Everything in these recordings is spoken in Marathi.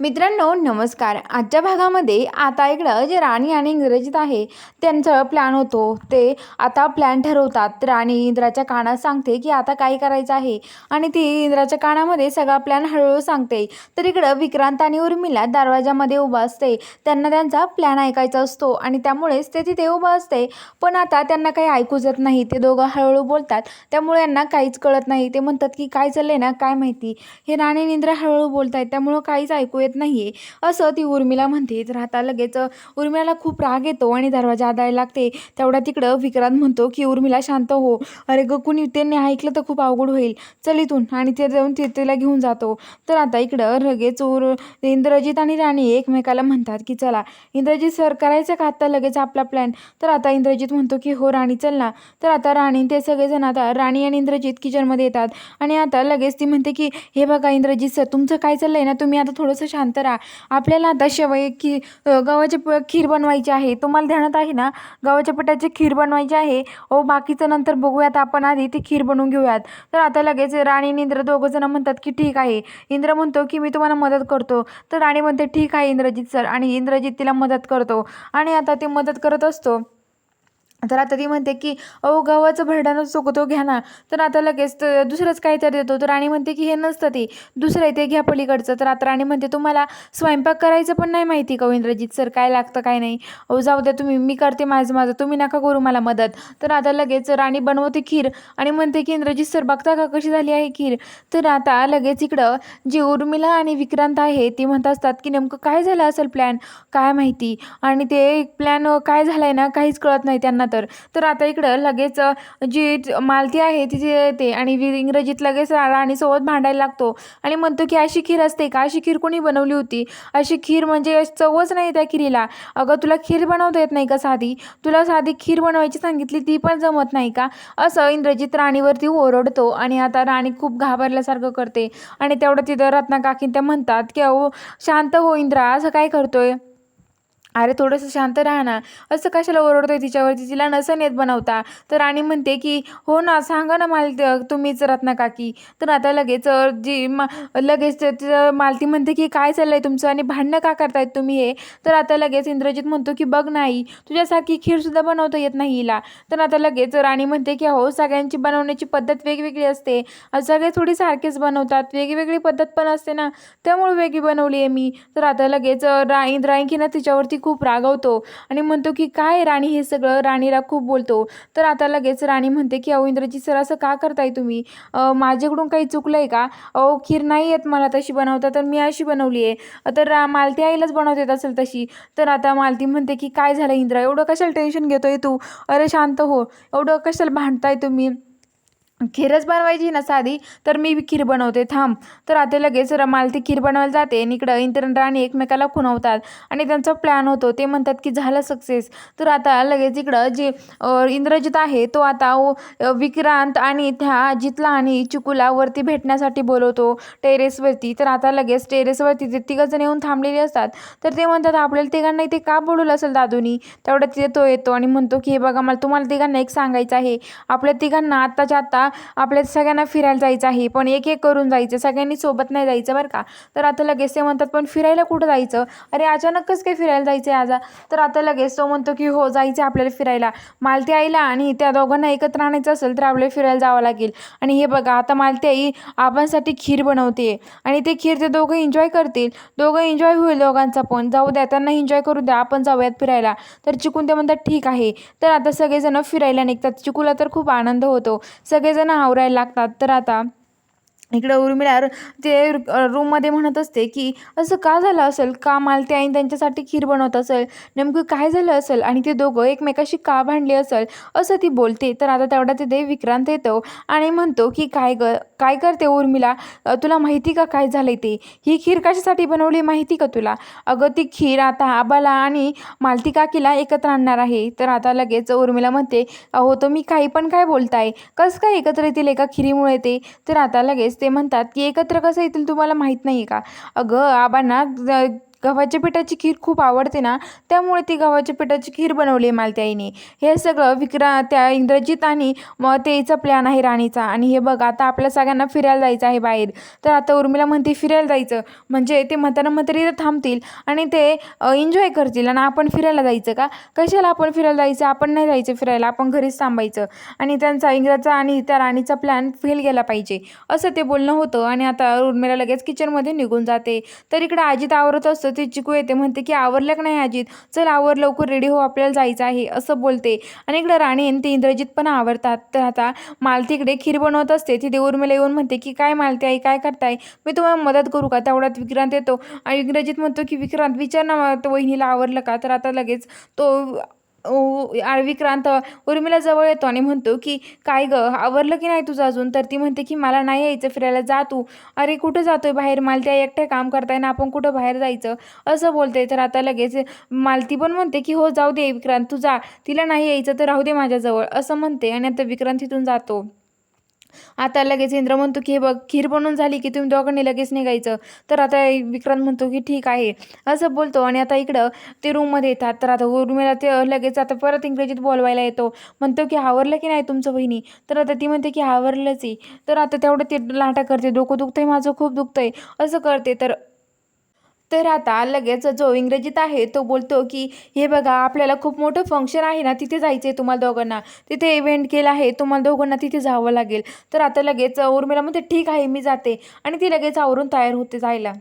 मित्रांनो नमस्कार. आजच्या भागामध्ये आता इकडं जे राणी आणि इंग्रजीत आहे त्यांचं प्लॅन होतो. ते आता प्लॅन ठरवतात. राणी इंद्राच्या कानात सांगते की आता काय करायचं आहे आणि ती इंद्राच्या कानामध्ये सगळा प्लॅन हळूहळू सांगते. तर इकडं विक्रांत आणि उर्मिला दरवाजामध्ये उभा असते. त्यांना त्यांचा प्लॅन ऐकायचा असतो आणि त्यामुळेच ते तिथे उभं असते. पण आता त्यांना काही ऐकू जात नाही. ते दोघं हळूहळू बोलतात. त्यामुळे यांना काहीच कळत नाही. ते म्हणतात की काय चाललंय ना काय माहिती? हे राणी आणि हळूहळू बोलत आहेत त्यामुळं काहीच ऐकू येत नाही आहे असं ती उर्मिला म्हणते. तर आता लगेच उर्मिलाला खूप राग येतो आणि दरवाजा आदायला लागते. तेवढा तिकडं विक्रांत म्हणतो की उर्मिला शांत हो. अरे ग कुणी त्यांनी ऐकलं तर खूप अवघड होईल. चल इथून आणि ते जाऊन ते तिला घेऊन जातो. तर आता इकडं लगेच उर इंद्रजित आणि राणी एकमेकाला म्हणतात की चला इंद्रजित सर करायचं का आता लगेच आपला प्लॅन तर आता इंद्रजित म्हणतो की हो राणी चल ना. तर आता राणी ते सगळेजण आता राणी आणि इंद्रजित किचनमध्ये येतात. आणि आता लगेच ती म्हणते की हे बघा इंद्रजित सर तुमचं काय चाललंय ना? तुम्ही आता थोडंसं शांत राहा. आपल्याला आता शेवई की गव्हाची प खीर बनवायची आहे. तुम्हाला ध्यानात आहे ना? गव्हाच्या पिठाची खीर बनवायची आहे. ओ बाकीचं नंतर बघूयात आपण आधी ती खीर बनवून घेऊयात. तर आता लगेच राणी आणि इंद्र दोघं जण म्हणतात की ठीक आहे. इंद्र म्हणतो की मी तुम्हाला मदत करतो. तर राणी म्हणते ठीक आहे इंद्रजित सर. आणि इंद्रजित तिला मदत करतो. आणि आता ते मदत करत असतो. तर आता ती म्हणते की अहो गव्हाचं भरडानं चुकतो घ्या ना. तर आता लगेच तर दुसरंच काहीतरी देतो. तर राणी म्हणते की हे नसतं ते. दुसरं आहे ते घ्या पलीकडचं. तर आता राणी म्हणते तुम्हाला स्वयंपाक करायचं पण नाही माहिती का हो, इंद्रजित सर? काय लागतं काय नाही? अहो जाऊ द्या तुम्ही. मी करते माझं माझं. तुम्ही नका करू मला मदत. तर आता लगेच राणी बनवते खीर आणि म्हणते की इंद्रजित सर बघता का कशी झाली आहे खीर? तर आता लगेच इकडं जी उर्मिला आणि विक्रांत आहे ती म्हणत असतात की नेमकं काय झालं असेल प्लॅन काय माहिती? आणि ते प्लॅन काय झालं आहे ना काहीच कळत नाही त्यांना तर तर आता इकडं लगेच जी मालती आहे तिथे येते आणि वि- इंग्रजीत लगेच राणीसोबत भांडायला लागतो. आणि म्हणतो की अशी खीर असते का? अशी खीर कोणी बनवली होती? अशी खीर म्हणजे चवच नाही त्या खिरीला. अगं तुला खीर बनवता येत नाही का साधी? तुला साधी खीर बनवायची सांगितली ती पण जमत नाही का? असं इंद्रजित राणीवरती ओरडतो आणि आता राणी खूप घाबरल्यासारखं करते. आणि तेवढं तिथं रत्नाकाकी त्या म्हणतात की अहो शांत हो इंद्रा असं काय करतोय? अरे थोडंसं शांत राहा ना. असं कशाला ओरडतोय तिच्यावरती? तिला नसन येत बनवता. तर राणी म्हणते की हो ना सांगा ना माल तुम्हीच रत्ना काकी. तर आता लगेच जी मा लगेच तिचं मालती म्हणते की काय चाललंय तुमचं? आणि भांडणं का करतायत तुम्ही हे? तर आता लगेच इंद्रजित म्हणतो की बघ नाही तुझ्यासारखी खीरसुद्धा बनवता येत नाही हिला. तर आता लगेच राणी म्हणते की हो सगळ्यांची बनवण्याची पद्धत वेगवेगळी असते. सगळे थोडी सारखेच बनवतात. वेगवेगळी पद्धत पण असते ना. त्यामुळे वेगळी बनवली आहे मी. तर आता लगेच रा इंद्रायंकी ना तिच्यावरती खूप रागवतो आणि म्हणतो की काय राणी हे सगळं? राणीला खूप बोलतो. तर आता लगेच राणी म्हणते की अहो इंद्रजी सर असं का करताय तुम्ही? माझ्याकडून काही चुकलं आहे का अहो खीर नाही येत मला तशी बनवता तर मी अशी बनवली आहे. तर रा मालती आईलाच बनवता येत असेल तशी. तर आता मालती म्हणते की काय झालं इंद्रा? एवढं कशाला टेन्शन घेतोय तू? अरे शांत हो. एवढं कशाला भांडताय तुम्ही? खीरच बनवायची ना साधी तर मी खीर बनवते थांब. तर आता लगेच र- मालती खीर बनवायला जाते आणि इकडं इंद्र राणी एकमेकाला खुणवतात. आणि त्यांचा प्लॅन होतो ते म्हणतात की झालं सक्सेस तर आता लगेच इकडं जे इंद्रजित आहे तो आता विक्रांत आणि त्या अजितला आणि चिकूला वरती भेटण्यासाठी बोलवतो टेरेसवरती तर आता लगेच टेरेसवरती ते तिघंजण येऊन थांबलेले असतात तर ते म्हणतात आपल्याला तिघांना इथे का बोलवलं असेल दादूनी? तेवढं तिथे तो येतो आणि म्हणतो की हे बघा मला तुम्हाला तिघांना एक सांगायचं आहे. आपल्या तिघांना आत्ताच्या आत्ता आपल्या सगळ्यांना फिरायला जायचं आहे पण एक एक करून जायचं सगळ्यांनी सोबत नाही जायचं बरं का. तर आता लगेच ते म्हणतात पण फिरायला कुठं जायचं? अरे अचानकच काय फिरायला जायचं आहे आजा. तर आता लगेच तो म्हणतो की हो जायचं आहे आपल्याला फिरायला. मालती आईला आणि त्या दोघांना एकत्र आणायचं असेल तर आपल्याला फिरायला जावं लागेल. आणि हे बघा आता मालती आई आबांसाठी खीर बनवते आणि ते खीर ते दोघं एन्जॉय करतील. दोघं एन्जॉय होईल दोघांचा पण. जाऊ द्या त्यांना एन्जॉय करू द्या आपण जाऊयात फिरायला. तर चिकून ते म्हणतात ठीक आहे. तर आता सगळेजण फिरायला निघतात. चिकूला तर खूप आनंद होतो. सगळेजण आवरायला लागतात. तर आता इकडं उर्मिला ते रूममध्ये म्हणत असते की असं का झालं असेल? का मालती आई त्यांच्यासाठी खीर बनवत असेल? नेमकं काय झालं असेल? आणि ते दोघं एकमेकाशी का भांडले असेल? असं ती बोलते. तर आता तेवढा ते विक्रांत येतो आणि म्हणतो की काय ग काय करते उर्मिला? तुला माहिती का काय झालं ते? ही खीर कशासाठी बनवली माहिती का तुला? अगं ती खीर आता आबाला आणि मालती काकीला एकत्र आणणार आहे. तर आता लगेच उर्मिला म्हणते अहो मी काही पण काय बोलताय? कसं काय एकत्र येतील एका खिरीमुळे ते? तर आता लगेच ते म्हणतात की एकत्र कसं येतील तुम्हाला माहीत नाही का? अगं आबांना ज- गव्हाच्या पिठाची खीर खूप आवडते ना त्यामुळे ती गव्हाच्या पिठाची खीर बनवली आहे आईने हे सगळं विक्रा त्या इंद्रजित आणि मग तेचा प्लॅन आहे राणीचा. आणि हे बघ आता आपल्या सगळ्यांना फिरायला जायचं आहे बाहेर. तर आता उर्मिला म्हणते फिरायला जायचं. म्हणजे ते म्हातारा म्हातारी थांबतील आणि ते एन्जॉय करतील. आणि आपण फिरायला जायचं का? कशाला आपण फिरायला जायचं? आपण नाही जायचं फिरायला. आपण घरीच थांबायचं. आणि त्यांचा इंग्रजचा आणि त्या राणीचा प्लॅन फेल गेला पाहिजे. असं ते बोलणं होतं. आणि आता उर्मिला लगेच किचनमध्ये निघून जाते. तर इकडे आजीत आवरत असतं. ते चिकू येते म्हणते की आवरलं का नाही अजित? चल आवर लवकर रेडी हो आपल्याला जायचं आहे असं बोलते. आणि इकडं राणी आणि ते इंद्रजित पण आवडतात तर आता मालती इकडे खीर बनवत असते. तिथे उर्मिला येऊन म्हणते की काय मालती आई काय करताय? मी तुम्हाला मदत करू का? तेवढ्यात विक्रांत येतो. आणि इंग्रजीत म्हणतो की विक्रांत विचार ना तो वहिनीला आवरलं का? तर आता लगेच तो उ- क्रांत विक्रांत उर्मिला जवळ येतो आणि म्हणतो की काय ग आवरलं की नाही तुझं अजून? तर ती म्हणते की मला नाही यायचं फिरायला जा तू. अरे कुठं जातोय बाहेर? मालती आई एकट्या काम करताय ना आपण कुठं बाहेर जायचं? असं बोलते. तर आता लगेच मालती पण म्हणते की हो जाऊ दे विक्रांत तू जा. तिला नाही यायचं तर राहू दे माझ्याजवळ. असं म्हणते आणि आता विक्रांत तिथून जातो. आता लगेच इंद्र म्हणतो की हे बघ खीर बनवून झाली की तुम्ही दोघांनी लगेच निघायचं. तर आता विक्रांत म्हणतो की ठीक आहे. असं बोलतो आणि आता इकडं ते रूममध्ये येतात. तर आता उर्मिला ते लगेच आता परत इंग्रजीत बोलवायला येतो. म्हणतो की आवरलं की नाही तुमचं बहिणी तर आता ती म्हणते की आवरलंच आहे. तर आता तेवढं ते लाटा करते. डोकं दुखतंय माझं खूप दुखतंय. असं करते. तर तर आता लगेच जो इंग्रजीत आहे तो बोलतो की हे बघा आपल्याला खूप मोठं फंक्शन आहे ना तिथे जायचं आहे तुम्हाला दोघांना. तिथे इव्हेंट केला आहे तुम्हाला दोघांना तिथे जावं लागेल. तर आता लगेच उर्मिला म्हणते ठीक आहे मी जाते. आणि ती लगेच आवरून तयार होते जायला.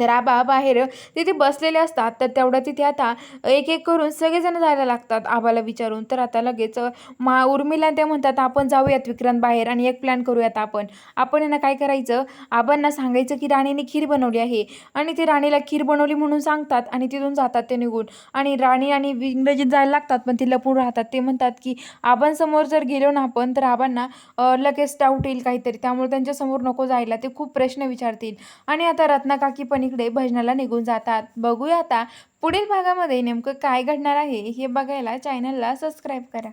तर आबा बाहेर तिथे बसलेले असतात तर तेवढं तिथे आता एक एक करून सगळेजण जायला लागतात आबाला विचारून. तर आता लगेच मा उर्मिला ते म्हणतात आपण जाऊयात विक्रांत बाहेर आणि एक प्लॅन करूयात आपण. आपण यांना काय करायचं? आबांना सांगायचं की राणीने खीर बनवली आहे. आणि ते राणीला खीर बनवली म्हणून सांगतात आणि तिथून जातात ते निघून. आणि राणी आणि इंग्रजीत जायला लागतात पण ते लपून राहतात. ते म्हणतात की आबांसमोर जर गेलो ना आपण तर आबांना लगेच डाऊट येईल काहीतरी. त्यामुळे त्यांच्यासमोर नको जायला. ते खूप प्रश्न विचारतील. आणि आता रत्नाकाकी पण इकडे भजनाला निघून जातात. बघूया आता पुढील भागामध्ये नेमकं काय घडणार आहे हे बघायला चॅनलला सबस्क्राईब करा.